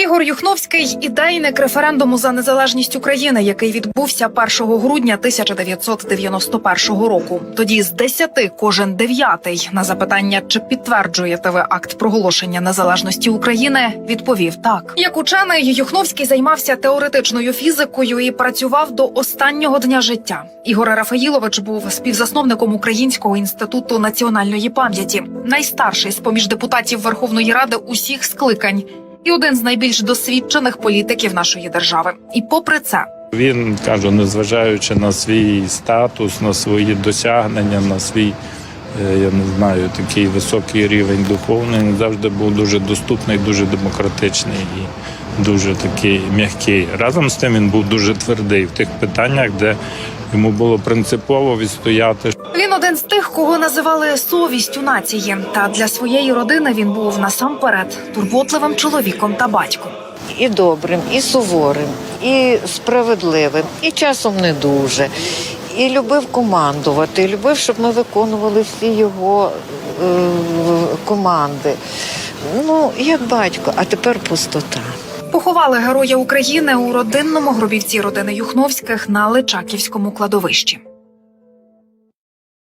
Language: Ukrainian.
Ігор Юхновський ідейник референдуму за незалежність України, який відбувся 1 грудня 1991 року. Тоді з 10 кожен дев'ятий на запитання, чи підтверджуєте ви акт проголошення незалежності України, відповів так. Як учений Юхновський займався теоретичною фізикою і працював до останнього дня життя. Ігор Рафаїлович був співзасновником Українського інституту національної пам'яті, найстарший з поміж депутатів Верховної Ради усіх скликань і один з найбільш досвідчених політиків нашої держави. І попри це, Він кажу, незважаючи на свій статус, на свої досягнення, на свій, е, я не знаю, такий високий рівень духовний, він завжди був дуже доступний, дуже демократичний і дуже такий м'який. Разом з тим він був дуже твердий в тих питаннях, де йому було принципово відстояти він один з тих, кого називали совістю нації. Та для своєї родини він був насамперед турботливим чоловіком та батьком. і добрим, і суворим, і справедливим, і часом не дуже. І любив командувати, і любив, щоб ми виконували всі його е, команди. Ну, як батько, а тепер пустота. Поховали героя України у родинному гробівці родини Юхновських на Личаківському кладовищі.